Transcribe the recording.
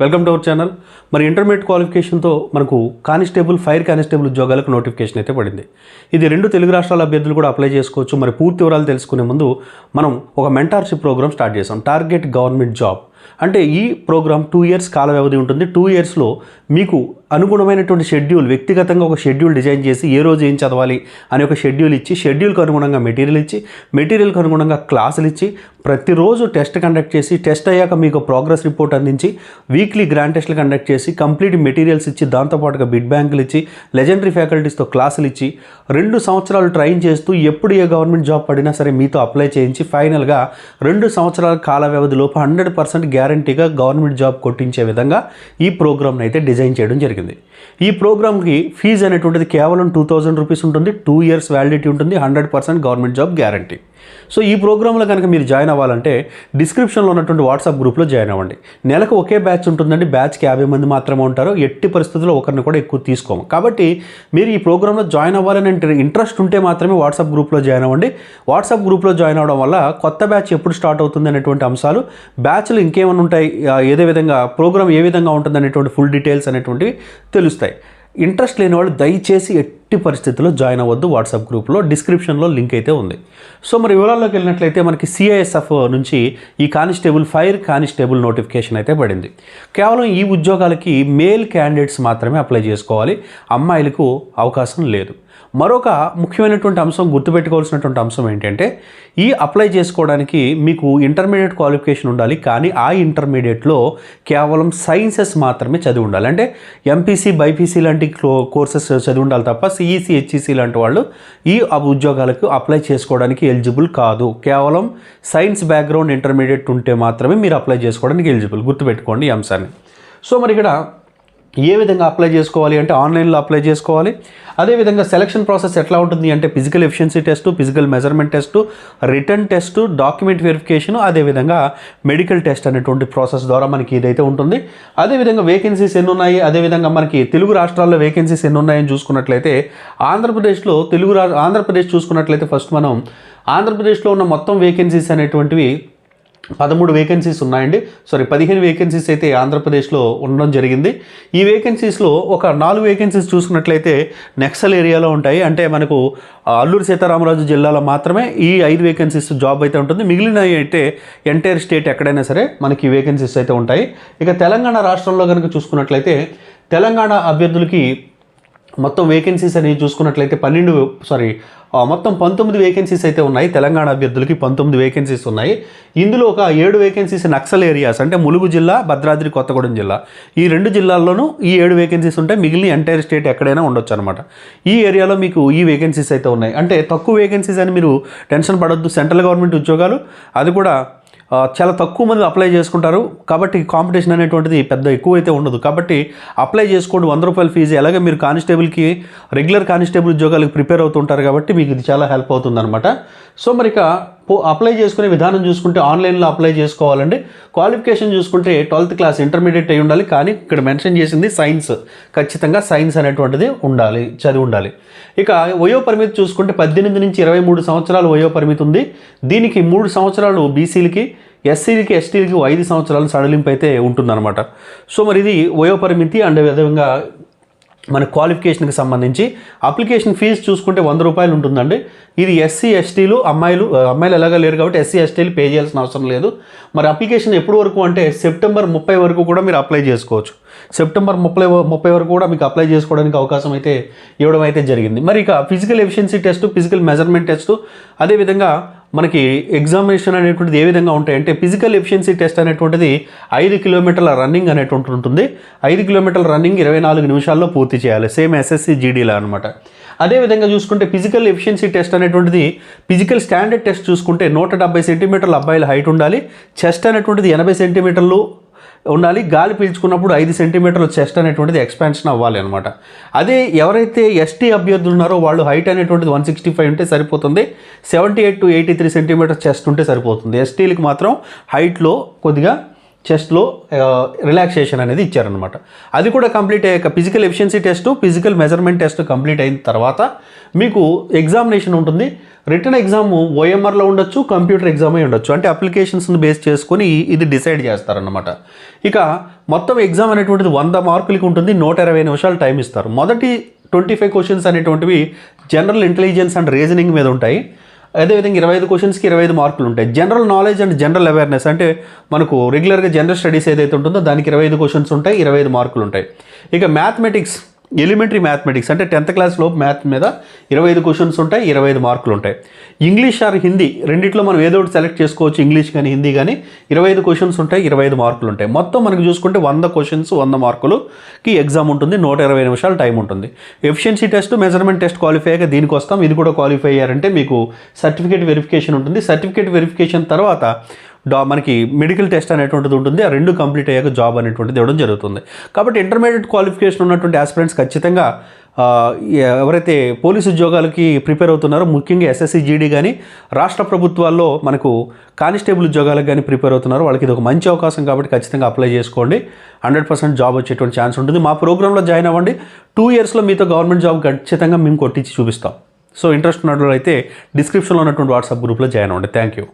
Welcome to our channel. మరి intermediate క్వాలిఫికేషన్తో మనకు కానిస్టేబుల్ ఫైర్ కానిస్టేబుల్ ఉద్యోగాలకు నోటిఫికేషన్ అయితే పడింది. ఇది రెండు తెలుగు రాష్ట్రాల అభ్యర్థులు కూడా అప్లై చేసుకోవచ్చు. మరి పూర్తి వివరాలు తెలుసుకునే ముందు మనం ఒక మెంటార్షిప్ ప్రోగ్రామ్ స్టార్ట్ చేసాం టార్గెట్ గవర్నమెంట్ జాబ్ అంటే ఈ ప్రోగ్రామ్ టూ ఇయర్స్ కాల వ్యవధి ఉంటుంది. టూ ఇయర్స్లో మీకు అనుగుణమైనటువంటి షెడ్యూల్ వ్యక్తిగతంగా ఒక షెడ్యూల్ డిజైన్ చేసి ఏ రోజు ఏం చదవాలి అనే ఒక షెడ్యూల్ ఇచ్చి షెడ్యూల్కి అనుగుణంగా మెటీరియల్ ఇచ్చి మెటీరియల్కి అనుగుణంగా క్లాసులు ఇచ్చి ప్రతిరోజు టెస్ట్ కండక్ట్ చేసి టెస్ట్ అయ్యాక మీకు ప్రోగ్రెస్ రిపోర్ట్ అందించి వీక్లీ గ్రాండ్ టెస్ట్లు కండక్ట్ చేసి కంప్లీట్ మెటీరియల్స్ ఇచ్చి దాంతోపాటుగా బిడ్ బ్యాంకులు ఇచ్చి లెజెండరీ ఫ్యాకల్టీస్తో క్లాసులు ఇచ్చి రెండు సంవత్సరాలు ట్రైన్ చేస్తూ ఎప్పుడు ఏ గవర్నమెంట్ జాబ్ పడినా సరే మీతో అప్లై చేయించి ఫైనల్గా రెండు సంవత్సరాల కాల వ్యవధిలోపు హండ్రెడ్ పర్సెంట్ గ్యారంటీగా గవర్నమెంట్ జాబ్ కొట్టించే విధంగా ఈ ప్రోగ్రామ్ని అయితే డిజైన్ చేయడం జరిగింది. జరిగింది ఈ ప్రోగ్రామ్కి ఫీజు అనేటువంటిది కేవలం టూ థౌజండ్ రూపీస్ ఉంటుంది. టూ ఇయర్స్ వ్యాలిడిటీ ఉంటుంది. Hundred percent government job guarantee so ఈ ప్రోగ్రాంలో కనుక మీరు జాయిన్ అవ్వాలంటే డిస్క్రిప్షన్లో ఉన్నటువంటి వాట్సాప్ గ్రూప్లో జాయిన్ అవ్వండి. నెలకు ఒకే బ్యాచ్ ఉంటుందండి. బ్యాచ్కి యాభై మంది మాత్రమే ఉంటారు. ఎట్టి పరిస్థితుల్లో ఒకరిని కూడా ఎక్కువ తీసుకోము. కాబట్టి మీరు ఈ ప్రోగ్రాంలో జాయిన్ అవ్వాలని ఇంట్రెస్ట్ ఉంటే మాత్రమే వాట్సాప్ గ్రూప్లో జాయిన్ అవ్వండి. వాట్సాప్ గ్రూప్లో జాయిన్ అవ్వడం వల్ల కొత్త బ్యాచ్ ఎప్పుడు స్టార్ట్ అవుతుంది అనేటువంటి అంశాలు బ్యాచ్లు ఇంకేమైనా ఉంటాయి ఏదే విధంగా ప్రోగ్రామ్ ఏ విధంగా ఉంటుంది అనేటువంటి ఫుల్ డీటెయిల్స్ అనేటువంటివి చూస్తాయి ఇంట్రెస్ట్ లేని వాళ్ళు దయచేసి ఎట్టి పరిస్థితుల్లో జాయిన్ అవ్వద్దు. వాట్సాప్ గ్రూప్లో డిస్క్రిప్షన్లో లింక్ అయితే ఉంది. సో మరి వివరాల్లోకి వెళ్ళినట్లయితే మనకి సిఐఎస్ఎఫ్ నుంచి ఈ కానిస్టేబుల్ ఫైర్ కానిస్టేబుల్ నోటిఫికేషన్ అయితే పడింది. కేవలం ఈ ఉద్యోగాలకి మేల్ క్యాండిడేట్స్ మాత్రమే అప్లై చేసుకోవాలి. అమ్మాయిలకు అవకాశం లేదు. మరొక ముఖ్యమైనటువంటి అంశం గుర్తుపెట్టుకోవాల్సినటువంటి అంశం ఏంటంటే ఈ అప్లై చేసుకోవడానికి మీకు ఇంటర్మీడియట్ క్వాలిఫికేషన్ ఉండాలి కానీ ఆ ఇంటర్మీడియట్లో కేవలం సైన్సెస్ మాత్రమే చదివి ఉండాలి. అంటే ఎంపీసీ బైపీసీ లాంటి కోర్సెస్ చదివి ఉండాలి తప్ప సిఈసి హెచ్ఈసి లాంటి వాళ్ళు ఈ ఉద్యోగాలకు అప్లై చేసుకోవడానికి ఎలిజిబుల్ కాదు. కేవలం సైన్స్ బ్యాక్గ్రౌండ్ ఇంటర్మీడియట్ ఉంటే మాత్రమే మీరు అప్లై చేసుకోవడానికి ఎలిజిబుల్. గుర్తుపెట్టుకోండి ఈ అంశాన్ని. సో మరి ఇక్కడ ఏ విధంగా అప్లై చేసుకోవాలి అంటే ఆన్లైన్లో అప్లై చేసుకోవాలి. అదేవిధంగా సెలక్షన్ ప్రాసెస్ ఎట్లా ఉంటుంది అంటే physical efficiency test physical measurement test return test document verification అదేవిధంగా మెడికల్ టెస్ట్ అనేటువంటి ప్రాసెస్ ద్వారా మనకి ఇదైతే ఉంటుంది. అదేవిధంగా వేకెన్సీస్ ఎన్ని ఉన్నాయి? అదేవిధంగా మనకి తెలుగు రాష్ట్రాల్లో వేకెన్సీస్ ఎన్ని ఉన్నాయని చూసుకున్నట్లయితే ఆంధ్రప్రదేశ్లో తెలుగు రా ఆంధ్రప్రదేశ్ చూసుకున్నట్లయితే ఫస్ట్ మనం ఆంధ్రప్రదేశ్లో ఉన్న మొత్తం వేకెన్సీస్ అనేటువంటివి పదమూడు వేకెన్సీస్ ఉన్నాయండి. సారీ పదిహేను వేకెన్సీస్ అయితే ఆంధ్రప్రదేశ్లో ఉండడం జరిగింది. ఈ వేకెన్సీస్లో ఒక నాలుగు వేకెన్సీస్ చూసుకున్నట్లయితే నెక్సల్ ఏరియాలో ఉంటాయి. అంటే మనకు అల్లూరు సీతారామరాజు జిల్లాలో మాత్రమే ఈ ఐదు వేకెన్సీస్ జాబ్ అయితే ఉంటుంది. మిగిలిన అయితే ఎంటైర్ స్టేట్ ఎక్కడైనా సరే మనకి వేకెన్సీస్ అయితే ఉంటాయి. ఇక తెలంగాణ రాష్ట్రంలో కనుక చూసుకున్నట్లయితే తెలంగాణ అభ్యర్థులకి మొత్తం వేకెన్సీస్ అనేవి చూసుకున్నట్లయితే పన్నెండు సారీ మొత్తం పంతొమ్మిది వేకెన్సీస్ అయితే ఉన్నాయి. తెలంగాణ అభ్యర్థులకి పంతొమ్మిది వేకెన్సీస్ ఉన్నాయి. ఇందులో ఒక ఏడు వేకెన్సీస్ నక్సల్ ఏరియాస్ అంటే ములుగు జిల్లా భద్రాద్రి కొత్తగూడెం జిల్లా. ఈ రెండు జిల్లాల్లోనూ ఈ ఏడు వేకెన్సీస్ ఉంటాయి మిగిలిన ఎంటైర్ స్టేట్ ఎక్కడైనా ఉండొచ్చు అనమాట ఈ ఏరియాలో మీకు ఈ వేకెన్సీస్ అయితే ఉన్నాయి. అంటే తక్కువ వేకెన్సీస్ అని మీరు టెన్షన్ పడొద్దు. సెంట్రల్ గవర్నమెంట్ ఉద్యోగాలు అది కూడా చాలా తక్కువ మంది అప్లై చేసుకుంటారు. కాబట్టి కాంపిటీషన్ అనేటువంటిది పెద్ద ఎక్కువ అయితే ఉండదు. కాబట్టి అప్లై చేసుకోండి. వంద రూపాయల ఫీజు. ఎలాగే మీరు కానిస్టేబుల్కి రెగ్యులర్ కానిస్టేబుల్ ఉద్యోగాలకు ప్రిపేర్ అవుతుంటారు కాబట్టి మీకు ఇది చాలా హెల్ప్ అవుతుందన్నమాట. సో మరి ఇక పో- అప్లై చేసుకునే విధానం చూసుకుంటే ఆన్లైన్లో అప్లై చేసుకోవాలండి. క్వాలిఫికేషన్ చూసుకుంటే ట్వెల్త్ క్లాస్ ఇంటర్మీడియట్ అయి ఉండాలి. కానీ ఇక్కడ మెన్షన్ చేసింది సైన్స్. ఖచ్చితంగా సైన్స్ అనేటువంటిది ఉండాలి చదివి ఉండాలి. ఇక వయో పరిమితి చూసుకుంటే పద్దెనిమిది నుంచి ఇరవై మూడు సంవత్సరాలు వయో పరిమితి ఉంది. దీనికి మూడు సంవత్సరాలు బీసీలకి ఎస్సీలకి ఎస్టీలకి ఐదు సంవత్సరాలు సడలింపు అయితే ఉంటుందన్నమాట. సో మరి ఇది వయో పరిమితి అండ్ విధంగా మన క్వాలిఫికేషన్కి సంబంధించి అప్లికేషన్ ఫీజు చూసుకుంటే వంద రూపాయలు ఉంటుందండి. ఇది ఎస్సీ ఎస్టీలు అమ్మాయిలు అమ్మాయిలు ఎలాగా లేరు కాబట్టి ఎస్సీ ఎస్టీలు పే చేయాల్సిన అవసరం లేదు. మరి అప్లికేషన్ ఎప్పుడు వరకు అంటే సెప్టెంబర్ ముప్పై వరకు కూడా మీరు అప్లై చేసుకోవచ్చు. సెప్టెంబర్ ముప్పై ముప్పై వరకు కూడా మీకు అప్లై చేసుకోవడానికి అవకాశం అయితే ఇవ్వడం అయితే జరిగింది. మరి ఇక physical efficiency test physical measurement test అదేవిధంగా మనకి ఎగ్జామినేషన్ అనేటువంటిది ఏ విధంగా ఉంటాయి? అంటే ఫిజికల్ ఎఫిషియన్సీ టెస్ట్ అనేటువంటిది ఐదు కిలోమీటర్ల రన్నింగ్ అనేటువంటి ఉంటుంది. ఐదు కిలోమీటర్ల రన్నింగ్ ఇరవై నాలుగు నిమిషాల్లో పూర్తి చేయాలి. సేమ్ ఎస్ఎస్సి జీడీలా అనమాట అదేవిధంగా చూసుకుంటే ఫిజికల్ ఎఫిషియన్సీ టెస్ట్ అనేటువంటిది ఫిజికల్ స్టాండర్డ్ టెస్ట్ చూసుకుంటే నూట డెబ్బై సెంటీమీటర్ల అబ్బాయిల హైట్ ఉండాలి. చెస్ట్ అనేటువంటిది ఎనభై సెంటీమీటర్లు ఉండాలి. గాలి పీల్చుకున్నప్పుడు ఐదు సెంటీమీటర్లు చెస్ట్ అనేటువంటిది ఎక్స్పాన్షన్ అవ్వాలి అనమాట అదే ఎవరైతే ఎస్టీ అభ్యర్థులు ఉన్నారో వాళ్ళు హైట్ అనేటువంటిది వన్ సిక్స్టీ ఫైవ్ ఉంటే సరిపోతుంది. Seventy eight to eighty three centimeter chest ఉంటే సరిపోతుంది. ఎస్టీలకు మాత్రం హైట్లో కొద్దిగా చెస్ట్లో రిలాక్సేషన్ అనేది ఇచ్చారనమాట అది కూడా కంప్లీట్ అయ్యాక physical efficiency test physical measurement test complete అయిన తర్వాత మీకు ఎగ్జామినేషన్ ఉంటుంది. రిటర్న్ ఎగ్జామ్ ఓఎంఆర్లో ఉండొచ్చు కంప్యూటర్ ఎగ్జామ్ అయి ఉండొచ్చు. అంటే అప్లికేషన్స్ని బేస్ చేసుకొని ఇది డిసైడ్ చేస్తారనమాట ఇక మొత్తం ఎగ్జామ్ అనేటువంటిది వంద మార్కులకి ఉంటుంది నూట ఇరవై నిమిషాలు టైం ఇస్తారు. మొదటి ట్వంటీ ఫైవ్ క్వశ్చన్స్ అనేటువంటివి జనరల్ ఇంటెలిజెన్స్ అండ్ రీజనింగ్ మీద ఉంటాయి. అదేవిధంగా ఇరవై ఐదు క్వశ్చన్స్కి ఇరవై ఐదు మార్కులు ఉంటాయి. General knowledge and general awareness అంటే మనకు రెగ్యులర్గా జనరల్ స్టడీస్ ఏదైతే ఉంటుందో దానికి ఇరవై ఐదు క్వశ్చన్స్ ఉంటాయి ఇరవై ఐదు మార్కులు ఉంటాయి. ఇక మ్యాథమెటిక్స్ ఎలిమెంటరీ మ్యాథమెటిక్స్ అంటే టెన్త్ క్లాస్లో మ్యాథ్ మీద ఇరవై ఐదు క్వశ్చన్స్ ఉంటాయి ఇరవై ఐదు మార్కులు ఉంటాయి. ఇంగ్లీష్ ఆర్ హిందీ రెండిట్లో మనం ఏదో ఒకటి సెలెక్ట్ చేసుకోవచ్చు ఇంగ్లీష్ కానీ హిందీ కానీ ఇరవై ఐదు క్వశ్చన్స్ ఉంటాయి ఇరవై ఐదు మార్కులు ఉంటాయి. మొత్తం మనకు చూసుకుంటే వంద క్వశ్చన్స్ వంద మార్కులుకి ఎగ్జామ్ ఉంటుంది నూట ఇరవై నిమిషాలు టైం ఉంటుంది. Efficiency test measurement test qualify అయ్యాక దీనికి వస్తాం. ఇది కూడా క్వాలిఫై అయ్యారంటే మీకు సర్టిఫికేట్ వెరిఫికేషన్ ఉంటుంది. సర్టిఫికేట్ వెరిఫికేషన్ తర్వాత మనకి మెడికల్ టెస్ట్ అనేటువంటిది ఉంటుంది. ఆ రెండు కంప్లీట్ అయ్యాక జాబ్ అనేటువంటిది ఇవ్వడం జరుగుతుంది. కాబట్టి ఇంటర్మీడియట్ క్వాలిఫికేషన్ ఉన్నటువంటి ఆస్పిరెంట్స్ ఖచ్చితంగా ఎవరైతే పోలీసు ఉద్యోగాలకి ప్రిపేర్ అవుతున్నారో ముఖ్యంగా ఎస్ఎస్సి జీడీ కానీ రాష్ట్ర ప్రభుత్వాల్లో మనకు కానిస్టేబుల్ ఉద్యోగాలకు కానీ ప్రిపేర్ అవుతున్నారో వాళ్ళకి ఇది ఒక మంచి అవకాశం కాబట్టి ఖచ్చితంగా అప్లై చేసుకోండి. హండ్రెడ్ పర్సెంట్ జాబ్ వచ్చేటువంటి ఛాన్స్ ఉంటుంది. మా ప్రోగ్రాంలో జాయిన్ అవ్వండి. టూ ఇయర్స్లో మీతో గవర్నమెంట్ జాబ్ ఖచ్చితంగా మేము కొట్టించి చూపిస్తాం. సో ఇంట్రెస్ట్ ఉన్న అయితే డిస్క్రిప్షన్లో ఉన్నటువంటి వాట్సాప్ గ్రూప్లో జాయిన్ అవ్వండి. Thank you